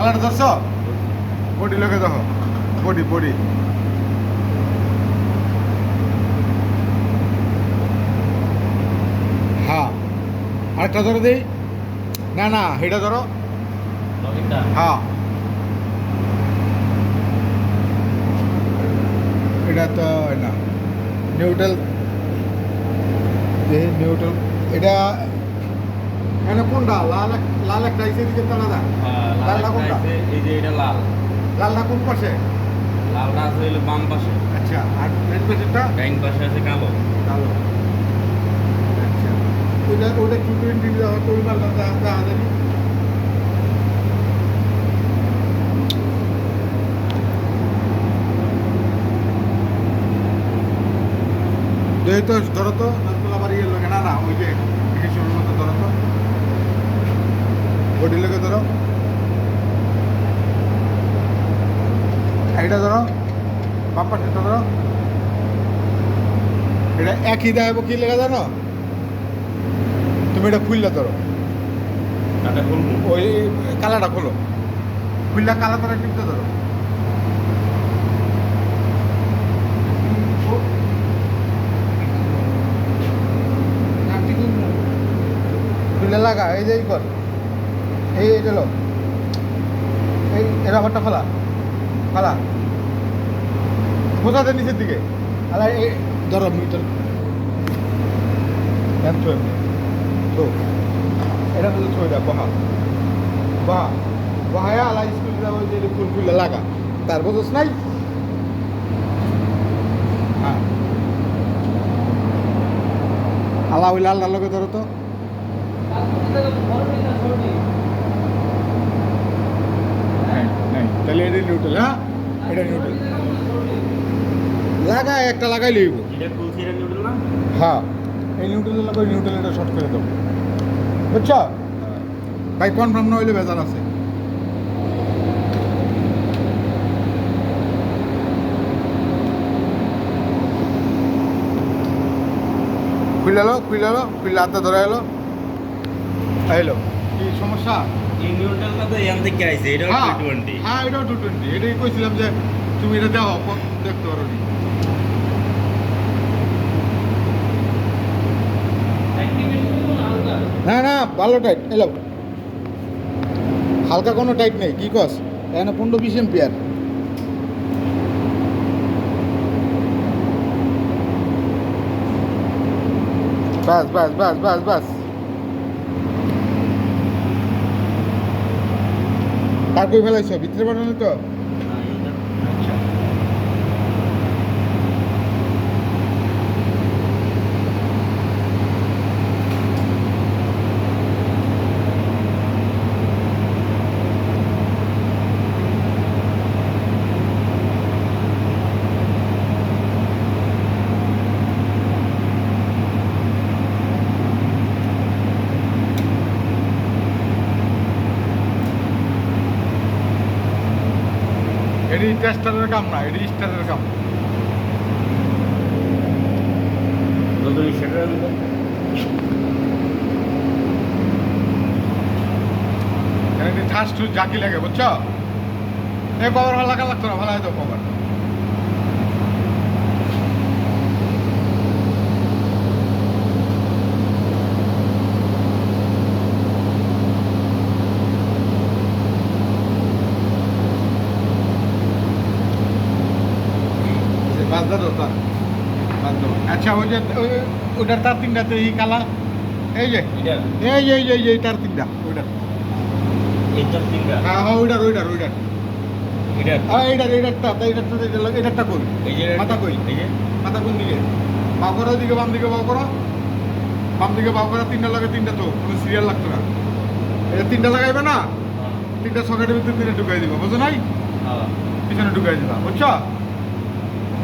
কালারটা ধরছ? বডি লোকে দেখো। Body body. হ্যাঁ আরেকটা ধরো দিই। না না হেটা ধরো। হ্যাঁ এটা তো না নিউট্রাল নিউট্রাল এটা এখানে কোনটা? লাল লাল একটা আইসে দিকে তো আলাদা। হ্যাঁ, লাল লালটা কোনটা? এই যে এটা লাল। লালটা কোন পাশে? লালটা আছে হইল বাম পাশে। আচ্ছা আর রেড পাশেরটা? ডাইন পাশে আছে কালো। কালো। আচ্ছা ওইটা ওইটা টু টোয়েন্টি দেখা যাবে দেখি তো ধরো তো নাচতলা বাড়ি গেল না না ওই যে শুরুর মতো ধরো তো বডি লেগে ধরো। এইটা ধরো। বাম্পার সেটা ধরো। এটা একই দেখাব কি লেখা জানো তুমি এটা খুললে ধরো। ওই কালাটা খোলো। খুললা কালা তারা টিপতে ধরো। লাগা এই যে কর। এই এটা লো। এই এর ব্যাপারটা খোলা খোলা বোঝাতে নিচের দিকে। আলা এই, ধরো, মিটার। এত তো এটা হলো ছয়টা বহা। বহা। বহায়া আলা স্কুল যাব যে ফুল ফুলে লাগা। তার বোঝস নাই? হ্যাঁ। আলা ওই লাল লাল লগে ধরো তো হ্যাঁ নাই তাহলে এটা নিউট্রাল হ্যাঁ? এটা নিউট্রাল লাগা একটা লাগাই লইব। হ্যাঁ। এই নিউট্রাল লাগাই নিউট্রাল এটা শর্ট করে দেবো। বুঝছ? ভাই কনফার্ম না হইলে বেজার আছে। খুলে এলো খুলে এলো খুলে হাতে ধরে এলো এলো কি সমস্যা? এই নিউট্রালটা তো এখান থেকে আইছে এটা হ্যাঁ টু টোয়েন্টি হ্যাঁ এটাও টু টোয়েন্টি এটাই কইছিলাম যে তুমি এটা প- দেখতে পারো নি। না না ভালো টাইট এলো হালকা কোনো টাইট নেই কি কস? এখানে পনেরো বিশ এম্পিয়ার বাস বাস বাস বাস বাস। পার করে ফেলাইছো ভিতরে বানানো তো এটি টেস্টারের কাম না এটি স্টারের কাম। ঠাস ঠুস জাকি লাগে বুঝছ? এ পাওয়ার ভালো লাগা লাগতো না ভালো হয়তো কভার বাজদা দোকান আচ্ছা ওই যে ওই- ওটার তার তিনটাতে এই কালা? এই যে? এই যে এই যে এই যে এই তার তিনটা। ওইটার। এইটা ফিঙ্গার হ্যাঁ হ্যাঁ ওইটার ওইটার ওইটার। হ্যাঁ এইটার এইটারটা এইটারটা এইটার- এইটারটা কই? মাথা কই? মাথা কোন দিকে? বাউ করো দিকে বাম দিকে বাউ করো। বাম দিকে বাউ করো তিনটা লাগে তিনটা তো। কোনো সিরিয়াল লাগতো না। এটা তিনটা লাগাইবে না? তিনটা সকেটের ভিতরে তিনটা ঢুকাই দিবা। বুঝো নাই? হ্যাঁ। পিছনে ঢুকাই দিবা। বুঝছ?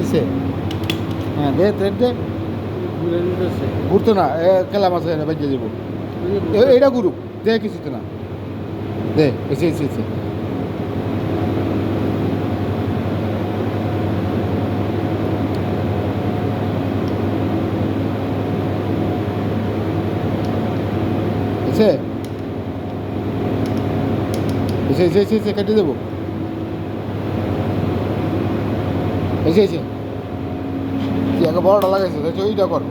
দিছে। হ্যাঁ দে ট্রেন দে। ঘুরতো না, এ খেলাম আছে বাইজে যাব। এটা ঘুরুক, দে কিছুতে না। দে এসে এসে। এসে। এসে এসে এসে এসে, কেটে দেবো। এসে এসে। আগে বড়টা লাগাইছে তো ওইটা কর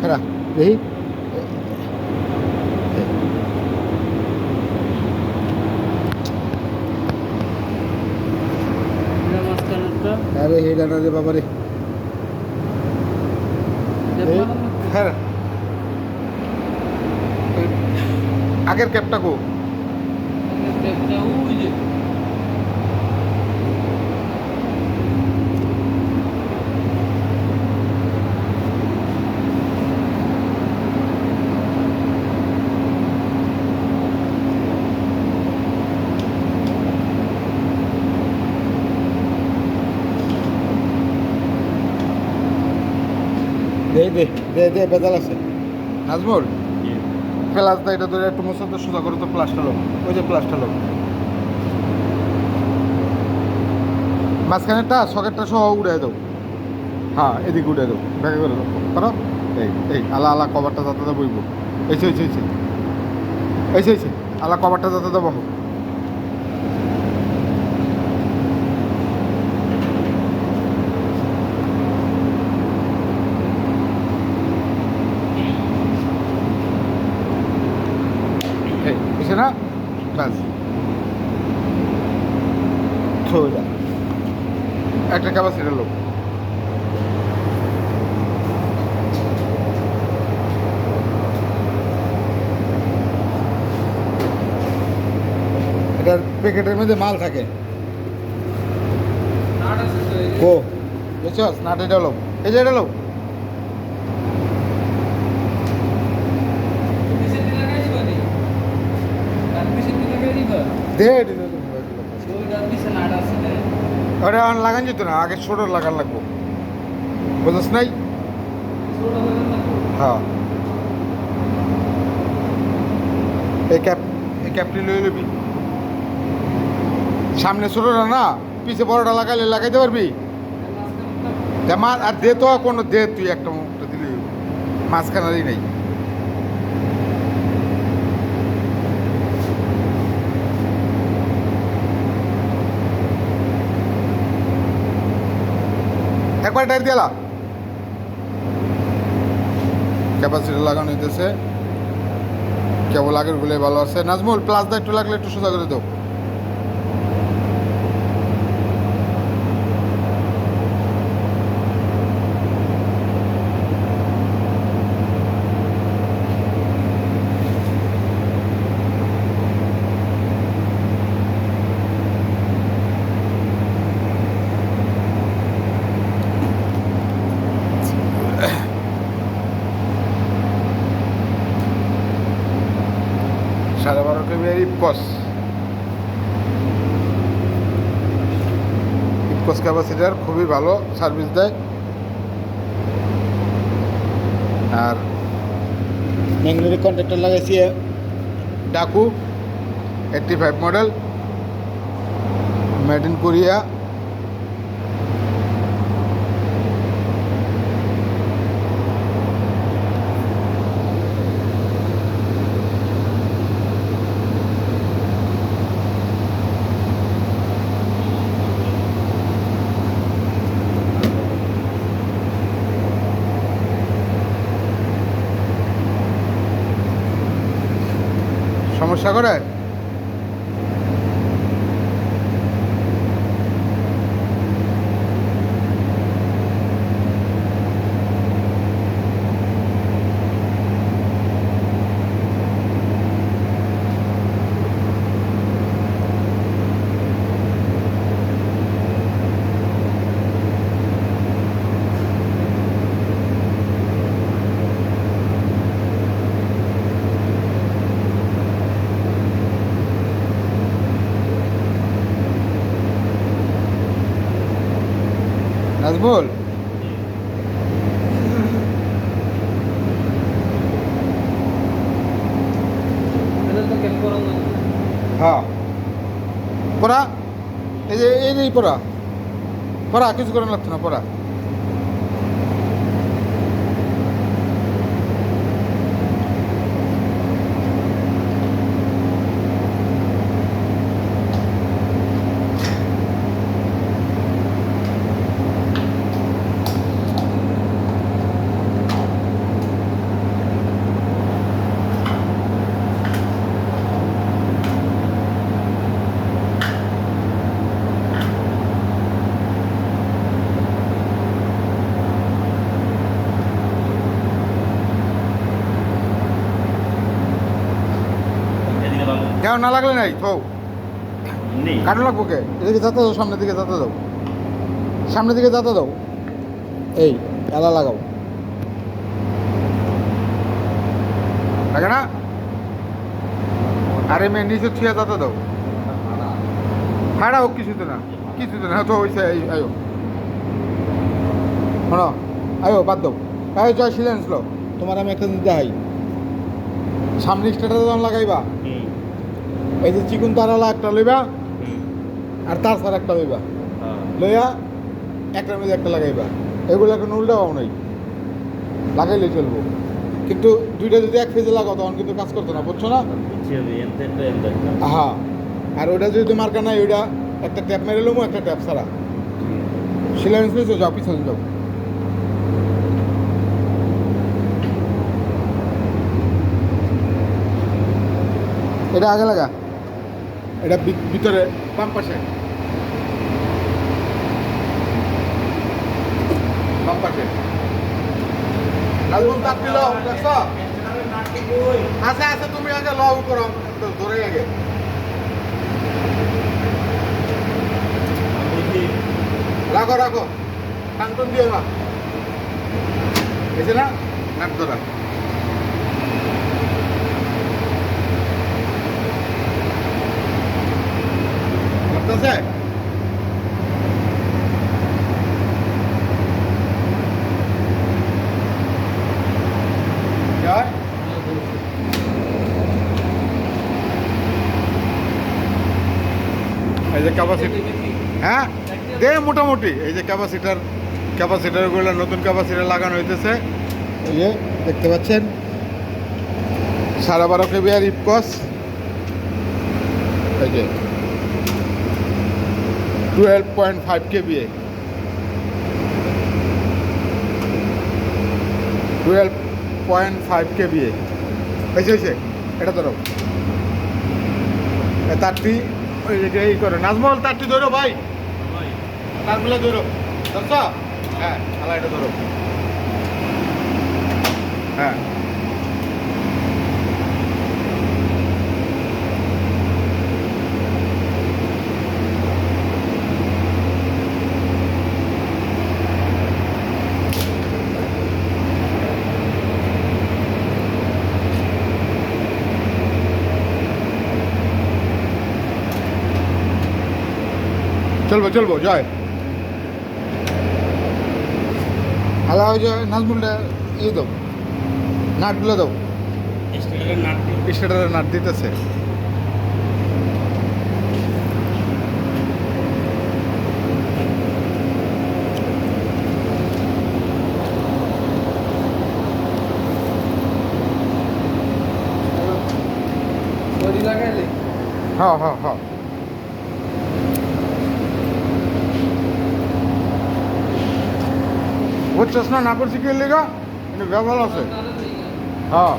খেরা দেখি। আরে হেডা না রে বাবা রে। এই, আগের ক্যাপটা কো দে দে দে আছে। নাজমুল? দা এটা ধরে একটু মোসাতে সোজা করে তো প্লাসটা লোক ওই যে প্লাসটা লোক মাঝখানেরটা সকেটটা সহ উড়াই দাও। হ্যাঁ এদিকে উড়াই দাও। ব্যাগে করে দাও করো এই এই আলা আলা কভারটা যাতে দা বইব। এসে এসে এসে এসে আলা কভারটা যাতে দা বহো এই এসে না ব্যাস সোজা একটা ক্যাপাসিটার লোক এটার প্যাকেটের মধ্যে মাল থাকে। ও বুঝছস নাট এটা লোক এই যে এটা লোক দে এটা দে, দে, দে। ওটা এখন লাগান যেত না, আগে ছোট লাগান লাগবো। বুঝছ নাই? হ্যাঁ। এই ক্যাপ, এই ক্যাপটি লয়ে নিবি। সামনে ছোটটা না, পিছে বড়টা লাগালে লাগাইতে পারবি? মা- আর দে তো কোনো দে, তুই একটা মুখটা দিলি। মাঝখানারই নেই। একবার টাইট দিলা ক্যাপাসিটি লাগানো হইতেছে। কেবল আগেরগুলো ভালো আছে। নাজমুল প্লাস দা একটু লাগলে একটু সোজা করে দাও সাড়ে বারো কেবি ইপকস ইপকস ক্যাপাসিটার খুবই ভালো সার্ভিস দেয়। আর ম্যাগনেটিক কন্ট্রাক্টর লাগাইছি Daku eighty five model made in Korea সমস্যা করে নাজমুল হ্যাঁ। পড়া। এই যে এই পড়া। পড়া কিছু করার লাগতো না পড়া এদিকে বাবু কেন না লাগলে নাই থো নেই। কাটো লাগবো কে? এদিকে যাতে দাও সামনের দিকে যাতে দাও সামনের দিকে যাতে দাও এই এলা লাগাও। লাগে না? আরে মেয়ে নিচে থুয়ে যাতে দাও। ফাড়া হোক কিছুতে না কিছুতে না তো হয়েছে আয়ো। শোনো আয়ো বাদ দাও। আয়ো জয় সিলেন্স লো। তোমার আমি একটা দেখাই। সামনে স্টেটাস যখন লাগাইবা এই যে চিকুন তারালা একটা লইবা আর তার সার একটা লইবা। হ্যাঁ। লইয়া একটার মধ্যে একটা লাগাইবা। এগুলো এখন উল্টাও নাই। লাগাইলে চলবো। কিন্তু দুইটা যদি এক ফেজে লাগাও তখন কিন্তু কাজ করতো না বুঝছ না? হ্যাঁ। আর ওইটা যদি মার্কা নাই ওইটা একটা ট্যাপ মেরে লমো একটা ট্যাপ ছাড়া। সিলাই মিস্ত্রি যাও পিছনে যাও। এটা আগে লাগা? এটা ভিতরে, বাম পাশে। বাম পাশে। নাজমুল তাপ দিল আছে আছে, তুমি আগে লও করো ধরে আগে। রাখো রাখো। টানটন দিয়ে না এসে না? নাট ধরা। জয় এই যে ক্যাপাসিটি হ্যাঁ? দে মোটামুটি। এই যে ক্যাপাসিটার ক্যাপাসিটারগুলো নতুন ক্যাপাসিটার লাগানো হইতেছে। এই যে দেখতে পাচ্ছেন। সাড়ে বারো কেবি আর ইপকস এই যে। Twelve point five KB twelve point five KB হয়েছে হয়েছে? এটা ধরো। তারটি এই করে। নাজমল, তারটি ধরো ভাই। তারগুলো ধরো। ধরছ? হ্যাঁ এটা ধরো। হ্যাঁ। চলবো চলবো জয়। আলা ওই যে নাজমুলটা ইয়ে দাও নাটগুলো দাও। স্টেটারের নাট দিতেছে। হ্যাঁ হ্যাঁ হ্যাঁ। বুঝছস না না করছি কি লেগা? কিন্তু ব্যবহার আছে। হ্যাঁ।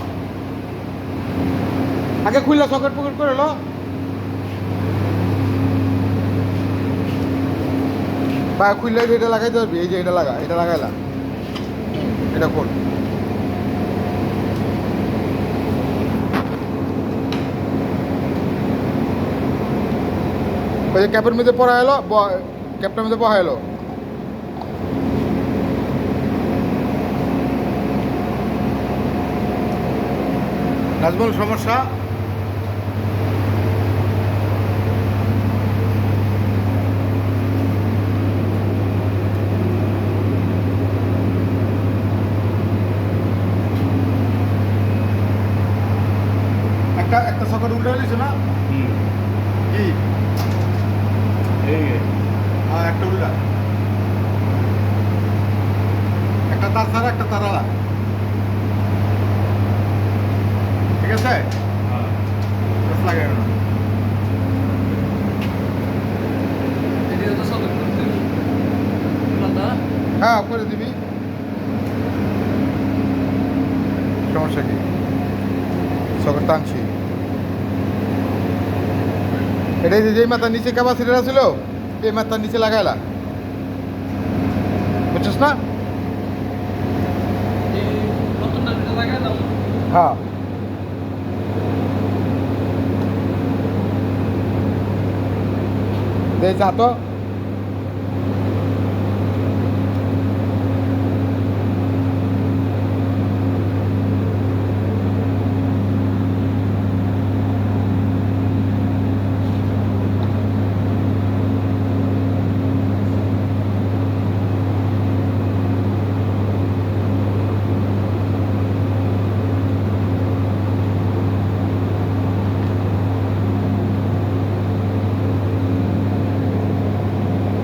আগে খুললা সকেট পকেট করে লো। বা খুললে এটা লাগাইতে পারবি। এই যে এটা লাগা, এটা লাগাইলা। এটা যে ক্যাপের মধ্যে পড়া এলো ক্যাপটার মধ্যে পড়া এলো। নাজমুল সমস্যা? একটা একটা সকেট উল্টে ফেলেছে না? কি? হ্যাঁ একটা উল্টা। একটা তার ছাড়া একটা তারা ঠিক আছে? হ্যাঁ লাগে না। হ্যাঁ করে দিবি। সমস্যা কি? সকেট টানছি। এটা যে যেই মাথার নিচে ক্যাপাসিটার ছিল এই মাথার নিচে লাগাইলা। বুঝছিস না? হ্যাঁ। দে যা তো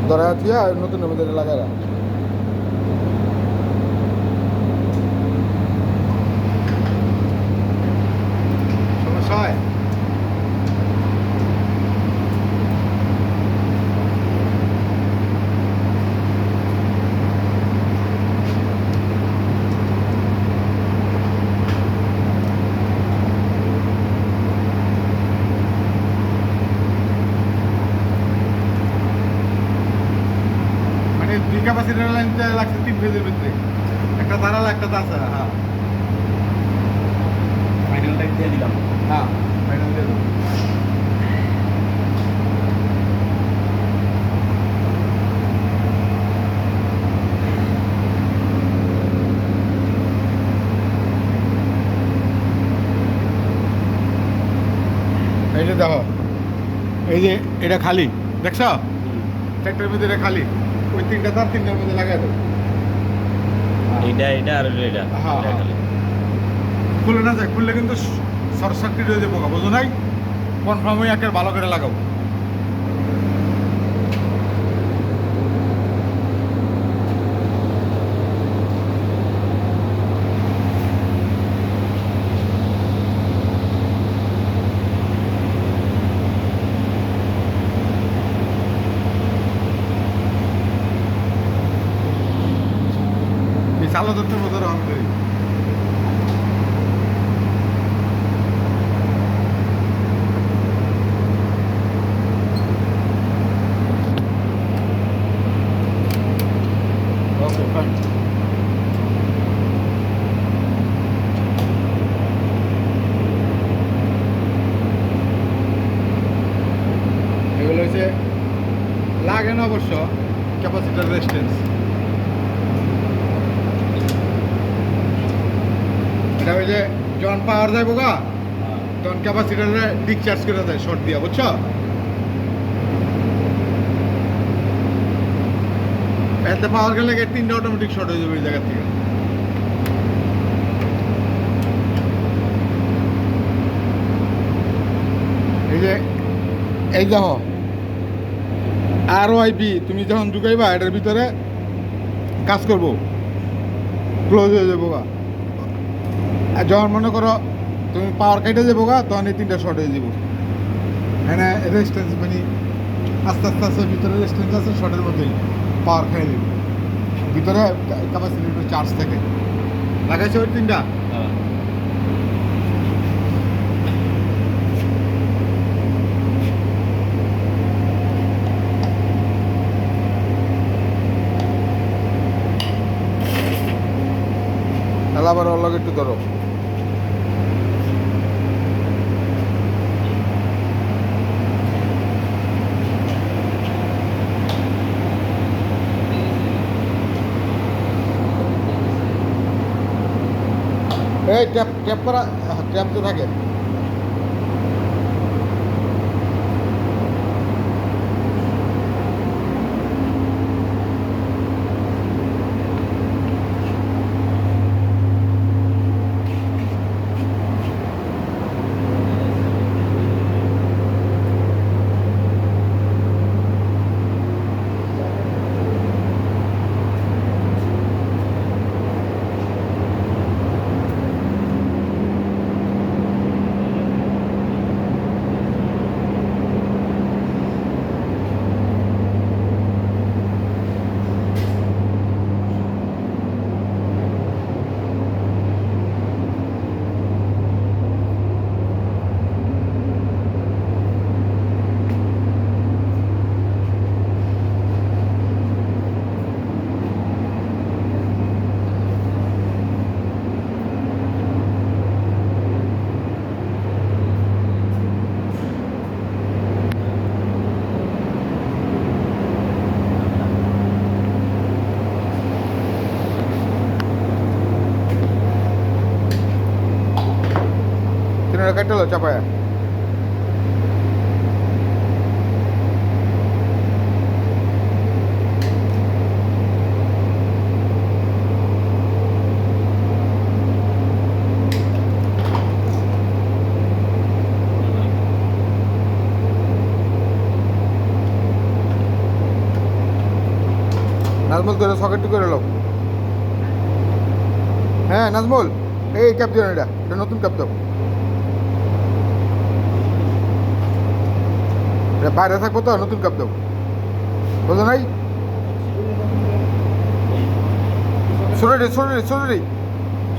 ধরা দিয়া নতুন মধ্যে লাগাইলা সমস্যা হয় মানে দুই ক্যাপাসিটার লাইনটা লাগছে তিন ফেজের ভিতরে। একটা তারালা একটা তাছাড়া হ্যাঁ। ফাইনাল টাইপ দিয়ে দিলাম। হ্যাঁ ফাইনাল দিয়ে দেবো। এই যে দেখো এই যে এটা খালি দেখছ? ট্র্যাক্টরের ভিতরে এটা খালি। ওই তিনটা তার তিনটার মধ্যে লাগাই দেবো। এটা এটা আর এটা। হ্যাঁ, হ্যাঁ। খালি। খুলে না যায় খুললে কিন্তু শর্ট সার্কিট হয়ে যাব বুঝো নাই? কনফার্ম হয়ে একের ভালো করে লাগাবো এই চালো ধরতে মতো আমি ধরি ওকে ফাইন এগুলো হচ্ছে লাগে না অবশ্য ক্যাপাসিটার রেজিস্ট্যান্স এটা ওই যে যখন পাওয়ার যায় বোকা। তখন ক্যাপাসিটারে ডিসচার্জ করে দেয় শর্ট দিয়া বুঝছ? এতে পাওয়ার গেলে তিনটা অটোমেটিক শর্ট হয়ে যাবে এই জায়গা থেকে। এই যে এই দেখো আর আইপি তুমি যখন ঢুকাইবা এটার ভিতরে কাজ করব। ক্লোজ হয়ে যাব গা আর যখন মনে করো তুমি পাওয়ার কেটে যাব গা তখন এই তিনটা শর্ট হয়ে যাব। হ্যাঁ রেজিস্ট্যান্স মানে আস্তে আস্তে আস্তে ভিতরে রেজিস্ট্যান্স আছে শর্টের মধ্যেই পাওয়ার খেয়ে যাবে। ভিতরে ক্যাপাসিটি চার্জ থাকে। লাগাইছে ওই তিনটা? হ্যাঁ। আবার ওর লগে একটু ধরো। এই ট্যাপ ট্যাপ করা ট্যাপ থাকে। কাটতে লো চাপায়া নাজমুল করে সকেটটি করে লো হ্যাঁ নাজমুল, এই ক্যাপ দিও এটা এটা নতুন ক্যাপ দাও। এটা বাইরে থাকব তো, নতুন ক্যাপ দেবো। বুঝো নাই? সরে রে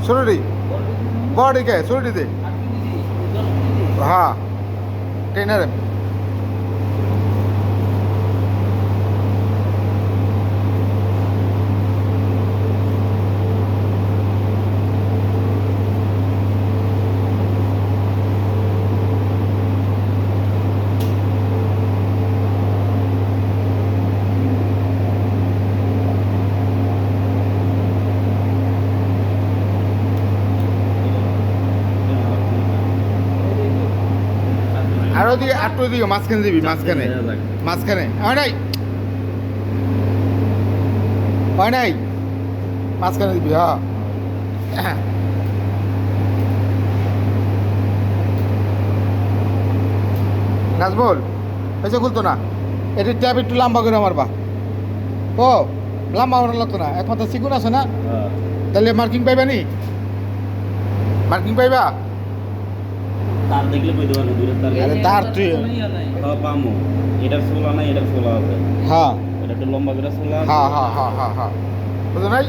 সরে রে বড় কে সরে দে হ্যাঁ ট্রেনার আরও আটটো দিকে মাঝখানে দিবি মাঝখানে। মাঝখানে। হয় নাই? হয় নাই? মাঝখানে দিবি হ্যাঁ নাজমুল এসে খুলতো না? এটি ট্যাব একটু লম্বা করে মারবা। ও লম্বা লাগতো না। একমাত্র সিকুন আছে না? হ্যাঁ। তাহলে মার্কিং পাইবা নি? মার্কিং পাইবা? তার দেখলে কই দেবেন দূরের তার আরে তার তুই- হ্যাঁ পামো। এটার সোলা নাই এটার সোলা আছে। হ্যাঁ। এটা একটু লম্বা করে সোলা হ্যাঁ হ্যাঁ হ্যাঁ হ্যাঁ হ্যাঁ। বুঝো নাই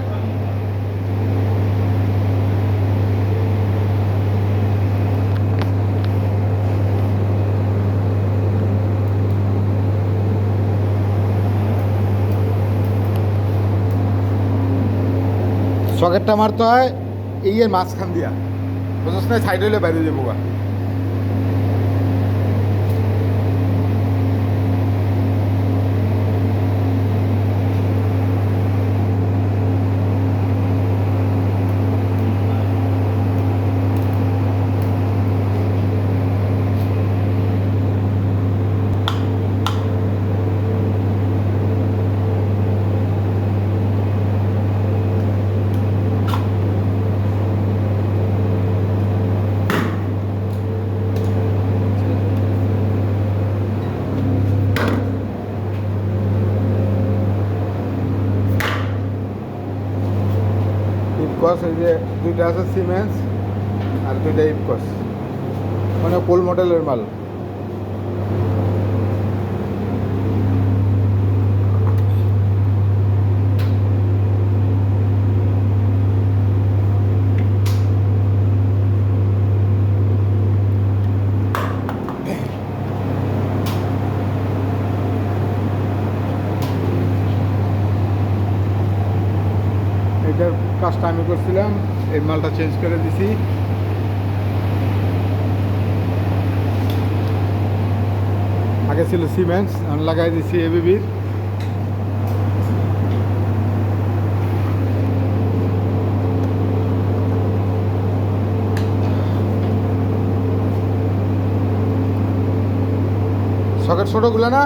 সকেটটা মারতে হয় এই এর মাঝখান দিয়া। বুঝছ না? সাইড হইলে বাইরে যাব এই যে দুইটা আছে সিমেন্স আর দুইটা ইপকস মানে কোল মডেলের মাল এটার কাজটা আমি করছিলাম, এই মালটা চেঞ্জ করে দিছি। আগে ছিল সিমেন্টস আমি লাগাই দিছি এবিবির সকেট ছোটোগুলো না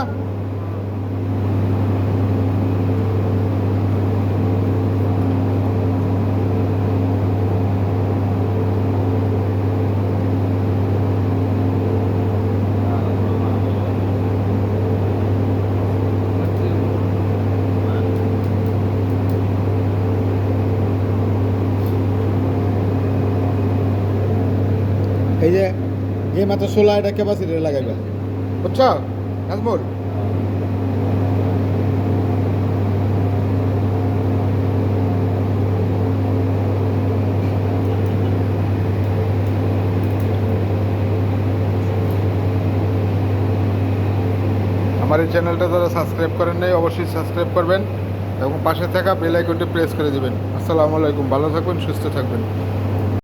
এই যে যে মাত্র ষোলো এটা ক্যাপাসিটি লাগাইবা। বুঝছ? আমার এই চ্যানেলটা যারা সাবস্ক্রাইব করেন নাই, অবশ্যই সাবস্ক্রাইব করবেন এবং পাশে থাকা বেল আইকনটি প্রেস করে দিবেন। আসসালামু আলাইকুম, ভালো থাকবেন, সুস্থ থাকবেন।